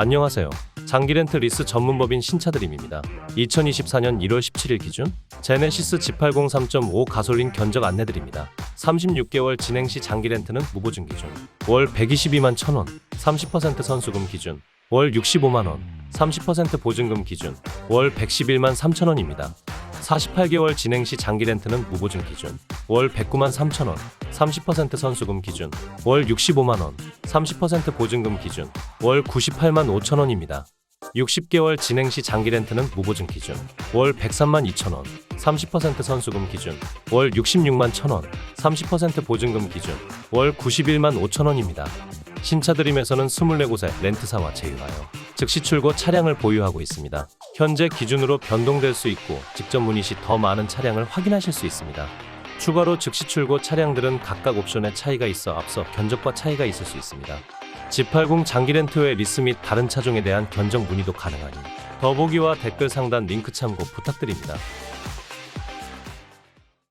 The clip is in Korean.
안녕하세요. 장기 렌트 리스 전문법인 신차드림입니다. 2024년 1월 17일 기준 제네시스 G80 3.5 가솔린 견적 안내드립니다. 36개월 진행 시 장기 렌트는 무보증 기준 월 122만 1,000원 30% 선수금 기준 월 65만 원 30% 보증금 기준 월 111만 3천원입니다. 48개월 진행 시 장기 렌트는 무보증 기준 월 109만 3천 원 30% 선수금 기준 월 65만 원 30% 보증금 기준 월 98만 5천 원입니다. 60개월 진행 시 장기 렌트는 무보증 기준 월 103만 2천 원 30% 선수금 기준 월 66만 1천 원 30% 보증금 기준 월 91만 5천 원입니다. 신차드림에서는 24곳에 렌트사와 제휴하여 즉시 출고 차량을 보유하고 있습니다. 현재 기준으로 변동될 수 있고 직접 문의 시 더 많은 차량을 확인하실 수 있습니다. 추가로 즉시 출고 차량들은 각각 옵션에 차이가 있어 앞서 견적과 차이가 있을 수 있습니다. G80 장기 렌트 외 리스 및 다른 차종에 대한 견적 문의도 가능하니 더보기와 댓글 상단 링크 참고 부탁드립니다.